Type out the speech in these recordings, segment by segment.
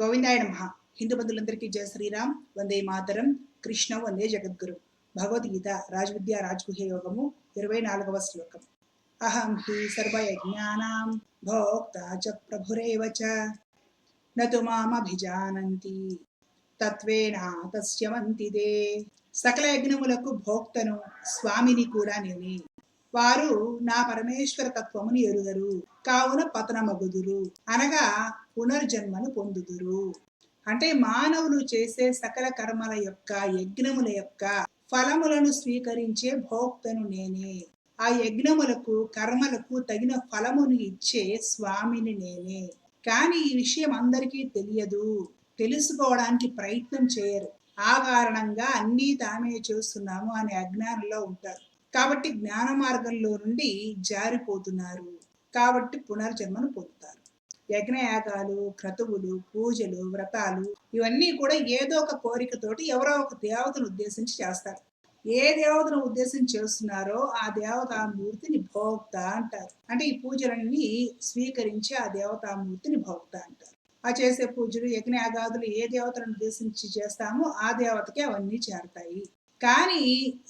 గోవిందాయ నమ. హిందూ బంధువులందరికీ జయ శ్రీరామ్. వందే మాతరం. కృష్ణ వందే జగద్గురు. భగవద్గీత రాజవిద్య రాజగుహ్య యోగము ఇరవై నాలుగవ శ్లోకం. అహం హి సర్వయజ్ఞానాం భోక్త చ ప్రభురేవ చ. నతు మామభిజానంతి. తత్వేన తస్యవంతిదే సకల యజ్ఞములకు భోక్తను స్వామిని కూడా నేనే. వారు నా పరమేశ్వర తత్వమును ఎరుగరు. కావున పతనమగుదురు. అనగా పునర్జన్మను పొందుదురు. అంటే మానవులు చేసే సకల కర్మల యొక్క యజ్ఞముల యొక్క ఫలములను స్వీకరించే భోక్తను నేనే. ఆ యజ్ఞములకు కర్మలకు తగిన ఫలమును ఇచ్చే స్వామిని నేనే. కానీ ఈ విషయం అందరికీ తెలియదు. తెలుసుకోవడానికి ప్రయత్నం చేయరు. ఆ కారణంగా అన్నీ తామే చేస్తున్నాము అనే అజ్ఞానంలో ఉంటారు. కాబట్టి జ్ఞాన మార్గంలో నుండి జారిపోతున్నారు. కాబట్టి పునర్జన్మను పొందుతారు. యజ్ఞయాగాలు క్రతువులు పూజలు వ్రతాలు ఇవన్నీ కూడా ఏదో ఒక కోరికతోటి ఎవరో ఒక దేవతను ఉద్దేశించి చేస్తారు. ఏ దేవతను ఉద్దేశించి చేస్తున్నారో ఆ దేవతామూర్తిని భోక్త అంటారు. అంటే ఈ పూజలన్నీ స్వీకరించి ఆ దేవతామూర్తిని భోక్త అంటారు. ఆ చేసే పూజలు యజ్ఞయాగాదులు ఏ దేవతలను ఉద్దేశించి చేస్తామో ఆ దేవతకి అవన్నీ చేరతాయి. కానీ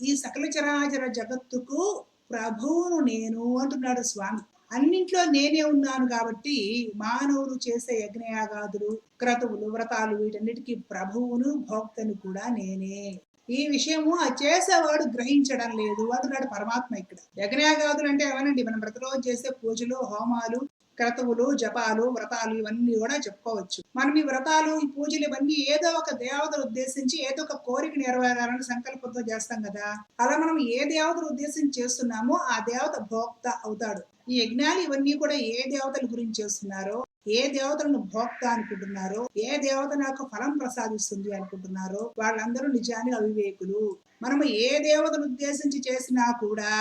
ఈ సకల చరాచర జగత్తుకు ప్రభువును నేను అంటున్నాడు స్వామి. అన్నింట్లో నేనే ఉన్నాను కాబట్టి మానవులు చేసే యజ్ఞయాగాదులు క్రతువులు వ్రతాలు వీటన్నిటికీ ప్రభువును భోక్తను కూడా నేనే. ఈ విషయము ఆ చేసేవాడు గ్రహించడం లేదు. అంటున్నాడు పరమాత్మ ఇక్కడ. యజ్ఞయాగాదులు అంటే ఏమనండి? మనం ప్రతిరోజు చేసే పూజలు హోమాలు క్రతువులు జపాలు వ్రతాలు ఇవన్నీ కూడా చెప్పుకోవచ్చు. మనం ఈ వ్రతాలు ఈ పూజలు ఇవన్నీ ఏదో ఒక దేవతను ఉద్దేశించి ఏదో ఒక కోరిక నెరవేరాలని సంకల్పంతో చేస్తాం కదా. అలా మనం ఏ దేవతను ఉద్దేశించి చేస్తున్నామో ఆ దేవత భోక్త అవుతాడు. ఈ యజ్ఞాలు ఇవన్నీ కూడా ఏ దేవతల గురించి చేస్తున్నారో ఏ దేవతలను భోక్త అనుకుంటున్నారో ఏ దేవత నాకు ఫలం ప్రసాదిస్తుంది అనుకుంటున్నారో వాళ్ళందరూ నిజానికి అవివేకులు. మనము ఏ దేవతను ఉద్దేశించి చేసినా కూడా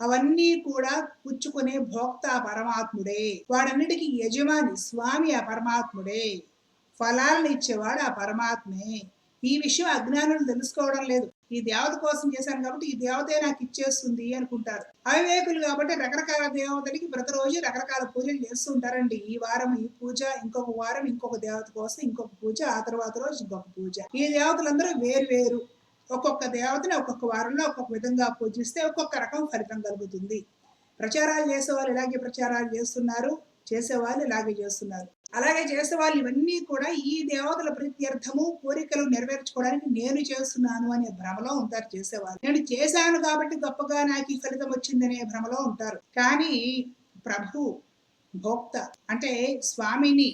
అవన్నీ కూడా పుచ్చుకునే భోక్త పరమాత్ముడే. వాడన్నిటికీ యజమాని స్వామి ఆ పరమాత్ముడే. ఫలాలను ఇచ్చేవాడు ఆ పరమాత్మే. ఈ విషయం అజ్ఞానులు తెలుసుకోవడం లేదు. ఈ దేవత కోసం చేశాను కాబట్టి ఈ దేవతే నాకు ఇచ్చేస్తుంది అనుకుంటారు. అవివేకులు కాబట్టి రకరకాల దేవతలకి ప్రతిరోజు రకరకాల పూజలు చేస్తుంటారండి ఈ వారం ఈ పూజ ఇంకొక వారం ఇంకొక దేవత కోసం ఇంకొక పూజ ఆ తర్వాత రోజు ఇంకొక పూజ. ఈ దేవతలందరూ వేరు వేరు. ఒక్కొక్క దేవతని ఒక్కొక్క వారంలో ఒక్కొక్క విధంగా పూజిస్తే ఒక్కొక్క రకం ఫలితం కలుగుతుంది. ప్రచారాలు చేసేవాళ్ళు ఇలాగే ప్రచారాలు చేస్తున్నారు చేసేవాళ్ళు ఇలాగే చేస్తున్నారు. అలాగే చేసే వాళ్ళు ఇవన్నీ కూడా ఈ దేవతల ప్రత్యర్థము కోరికలు నెరవేర్చుకోవడానికి నేను చేస్తున్నాను అనే భ్రమలో ఉంటారు చేసేవాళ్ళు. నేను చేశాను కాబట్టి గొప్పగా నాకు ఈ ఫలితం వచ్చిందనే భ్రమలో ఉంటారు. కానీ ప్రభు భోక్త అంటే స్వామిని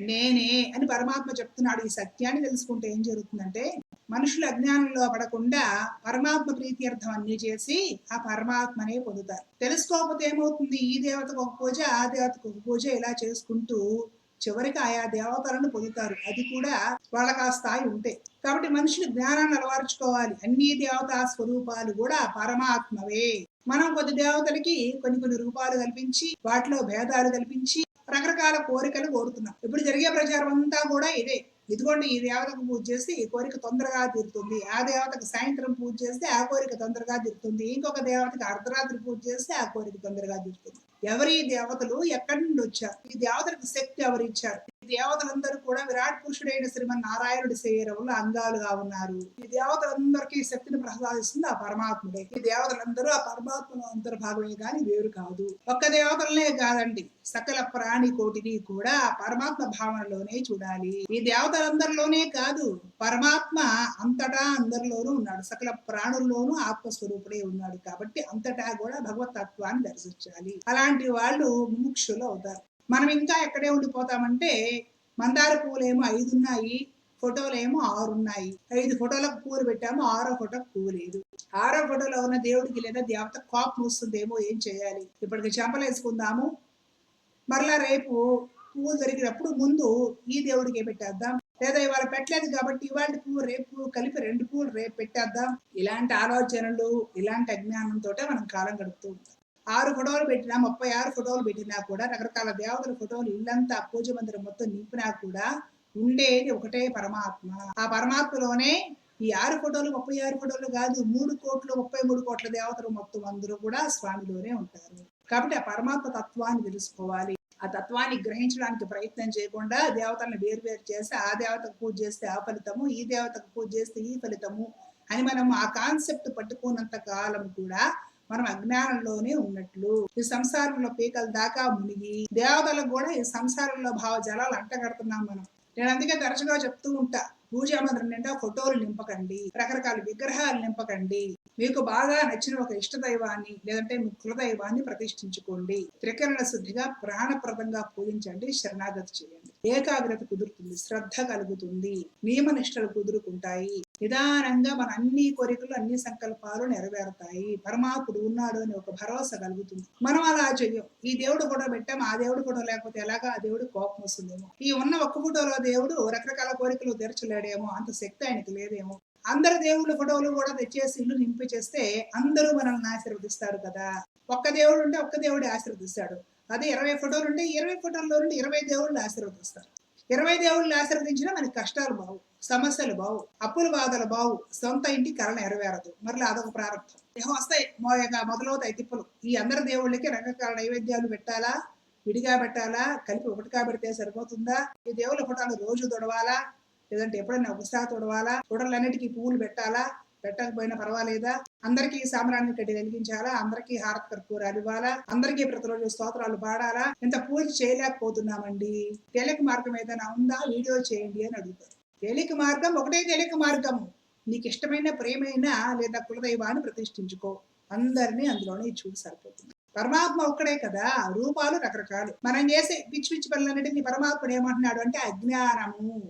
నేనే అని పరమాత్మ చెప్తున్నాడు. ఈ సత్యాన్ని తెలుసుకుంటే ఏం జరుగుతుందంటే మనుషులు అజ్ఞానంలో పడకుండా పరమాత్మ ప్రీతి అర్థం అన్ని చేసి ఆ పరమాత్మనే పొందుతారు. తెలుసుకోకపోతే ఏమవుతుంది? ఈ దేవతకు ఒక పూజ ఆ దేవతకు ఒక పూజ ఇలా చేసుకుంటూ చివరికి ఆయా దేవతలను పొందుతారు. అది కూడా వాళ్ళకి ఆ స్థాయి ఉంటే. కాబట్టి మనుషులు జ్ఞానాన్ని అలవర్చుకోవాలి. అన్ని దేవతా స్వరూపాలు కూడా పరమాత్మవే. మనం కొద్ది దేవతలకి కొన్ని కొన్ని రూపాలు కల్పించి వాటిలో భేదాలు కల్పించి రకరకాల కోరికలు కోరుతున్నాం. ఇప్పుడు జరిగే ప్రచారం అంతా కూడా ఇదే. ఇదిగోండి ఈ దేవతకు పూజ చేస్తే ఈ కోరిక తొందరగా తీరుతుంది. ఆ దేవతకు సాయంత్రం పూజ చేస్తే ఆ కోరిక తొందరగా తీరుతుంది. ఇంకొక దేవతకి అర్ధరాత్రి పూజ చేస్తే ఆ కోరిక తొందరగా తీరుతుంది. ఎవరి దేవతలు ఎక్కడి నుండి వచ్చారు? ఈ దేవతలకు శక్తి ఎవరు ఇచ్చారు? దేవతలందరూ కూడా విరాట్ పురుషుడైన శ్రీమన్ నారాయణుడి శరీరంలో అంగాలుగా ఉన్నారు. ఈ దేవతలందరికీ శక్తిని ప్రసాదిస్తుంది ఆ పరమాత్ముడే. ఈ దేవతలందరూ ఆ పరమాత్మను అంతర్భాగమే కానీ వేరు కాదు. ఒక్క దేవతలనే కాదండి సకల ప్రాణి కోటిని కూడా పరమాత్మ భావనలోనే చూడాలి. ఈ దేవతలందరిలోనే కాదు పరమాత్మ అంతటా అందరిలోనూ ఉన్నాడు. సకల ప్రాణుల్లోనూ ఆత్మస్వరూపుడే ఉన్నాడు కాబట్టి అంతటా కూడా భగవత్ తత్వాన్ని దర్శించాలి. అలాంటి వాళ్ళు ముముక్షులు అవుతారు. మనం ఇంకా ఎక్కడే ఉండిపోతామంటే మందార పువ్వులేమో ఐదు ఉన్నాయి ఫోటోలేమో ఆరు ఉన్నాయి ఐదు ఫోటోలకు పూలు పెట్టాము ఆరో ఫోటోకు పువ్వు లేదు. ఆరో ఫోటోలో ఉన్న దేవుడికి లేదా దేవత కోపం వస్తుందేమో ఏం చేయాలి? ఇప్పటికి చెంపలు వేసుకుందాము. మరలా రేపు పువ్వులు దొరికినప్పుడు ముందు ఈ దేవుడికి పెట్టేద్దాం. లేదా ఇవాళ పెట్టలేదు కాబట్టి ఇవాళ పువ్వు రేపు కలిపి రెండు పువ్వులు రేపు పెట్టేద్దాం. ఇలాంటి ఆలోచనలు ఇలాంటి అజ్ఞానంతో మనం కాలం గడుపుతూ ఉంటాం. ఆరు ఫోటోలు పెట్టినా ముప్పై ఆరు ఫోటోలు పెట్టినా కూడా రకరకాల దేవతల ఫోటోలు ఇల్లంతా పూజ మందిరం మొత్తం నింపినా కూడా ఉండేది ఒకటే పరమాత్మ. ఆ పరమాత్మలోనే ఈ ఆరు ఫోటోలు ముప్పై ఆరు ఫోటోలు కాదు మూడు కోట్లు ముప్పై మూడు కోట్ల దేవతలు మొత్తం అందరూ కూడా స్వామిలోనే ఉంటారు. కాబట్టి ఆ పరమాత్మ తత్వాన్ని తెలుసుకోవాలి. ఆ తత్వాన్ని గ్రహించడానికి ప్రయత్నం చేయకుండా దేవతలను వేరు వేరు చేసి ఆ దేవతకు పూజ చేస్తే ఆ ఫలితము ఈ దేవతకు పూజ చేస్తే ఈ ఫలితము అని మనం ఆ కాన్సెప్ట్ పట్టుకున్నంత కాలం కూడా మనం అజ్ఞానంలోనే ఉన్నట్లు. ఈ సంసారంలో పీకల దాకా మునిగి దేవతలకు కూడా ఈ సంసారంలో భావ జలాలు అంటగడుతున్నాం మనం. నేను అందుకే తరచుగా చెప్తూ ఉంటా పూజా మందిరం నిండా ఫోటోలు నింపకండి రకరకాల విగ్రహాలు నింపకండి. మీకు బాగా నచ్చిన ఒక ఇష్ట దైవాన్ని లేదంటే మీ కులదైవాన్ని ప్రతిష్ఠించుకోండి. త్రికరణ శుద్ధిగా ప్రాణప్రదంగా పూజించండి శరణాగతి చేయండి. ఏకాగ్రత కుదురుతుంది శ్రద్ధ కలుగుతుంది నియమనిష్టలు కుదురుకుంటాయి. నిదానంగా మన అన్ని కోరికలు అన్ని సంకల్పాలు నెరవేరుతాయి. పరమాత్ముడు ఉన్నాడు అని ఒక భరోసా కలుగుతుంది. మనం అలా చెయ్యం. ఈ దేవుడు కూడా పెట్టాం ఆ దేవుడు ఫోటో లేకపోతే ఎలాగా? ఆ దేవుడు కోపం వస్తుందేమో. ఈ ఉన్న ఒక్క ఫోటోలో దేవుడు రకరకాల కోరికలు తీర్చలేడేమో అంత శక్తి ఆయనకి లేదేమో. అందరు దేవుళ్ళ ఫోటోలు కూడా తెచ్చేసి ఇల్లు నింపి చేస్తే అందరూ మనల్ని ఆశీర్వదిస్తారు కదా. ఒక్క దేవుడు ఉంటే ఒక్క దేవుడు ఆశీర్వదిస్తాడు. అదే ఇరవై ఫోటోలు ఉంటే ఇరవై ఫోటోల్లో నుండి ఇరవై దేవుళ్ళు ఆశీర్వదిస్తారు. ఇరవై దేవుళ్ళు ఆశీర్వదించినా మనకి కష్టాలు బావు సమస్యలు బావు అప్పుల బాధలు బావు సొంత ఇంటి కరణ నెరవేరదు మరలా అదొక ప్రారంభం. ఏమో వస్తాయి. మొదలవుతాయి తిప్పలు ఈ అందరి దేవుళ్ళకి రకరకాల నైవేద్యాలు పెట్టాలా? విడిగా పెట్టాలా? కలిపి ఒకటిగా పెడితే సరిపోతుందా? ఈ దేవుళ్ళ ఫోటోలు రోజు తొడవాలా? లేదంటే ఎప్పుడైనా ఒకసారి తొడవాలా? ఫోటోలన్నిటికీ పువ్వులు పెట్టాలా? పెట్టకపోయినా పర్వాలేదా? అందరికీ సామ్రాన్ని కట్టి వెలిగించాలా? అందరికీ హారత కర్పూరాలు ఇవ్వాలా? అందరికీ ప్రతిరోజు స్తోత్రాలు పాడాలా? ఇంత పూజ చేయలేకపోతున్నామండి. తేలిక మార్గం ఏదైనా ఉందా? వీడియో చేయండి అని అడుగుతారు. తేలిక మార్గం ఒకటే తేలిక మార్గము నీకు ఇష్టమైన ప్రేమైన లేదా కులదైవాన్ని ప్రతిష్ఠించుకో. అందరినీ అందులోనే చూడు సరిపోతుంది. పరమాత్మ ఒక్కడే కదా. రూపాలు రకరకాలు. మనం చేసే పిచ్చి పిచ్చి పనులన్నిటిని పరమాత్ముడు ఏమంటున్నాడు అంటే అజ్ఞానము.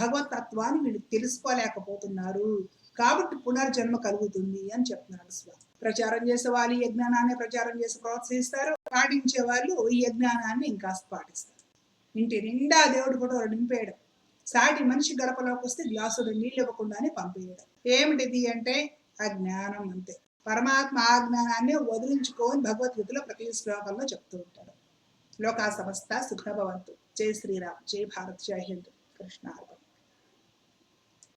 భగవతత్వాన్ని వీళ్ళు తెలుసుకోలేకపోతున్నారు. కాబట్టి పునర్జన్మ కలుగుతుంది అని చెప్తున్నాడు స్వామి. ప్రచారం చేసే వాళ్ళు ఈ యజ్ఞానాన్ని ప్రచారం చేసి ప్రోత్సహిస్తారు. పాటించే వాళ్ళు ఈ యజ్ఞానాన్ని ఇంకా పాటిస్తారు. ఇంటి నిండా దేవుడు కూడా నింపేయడం సాటి మనిషి గడపలోకి వస్తే గ్లాసులు నీళ్ళు ఇవ్వకుండానే పంపేయడం. ఏమిటిది అంటే అజ్ఞానం అంతే. పరమాత్మ ఆ జ్ఞానాన్ని వదిలించుకోని భగవద్గీతలో ప్రతి శ్లోకంలో చెప్తూ ఉంటాడు. లోకా సమస్త సుఖభవంతు. జై శ్రీరామ్. జై భారత్. జై హింద్. కృష్ణ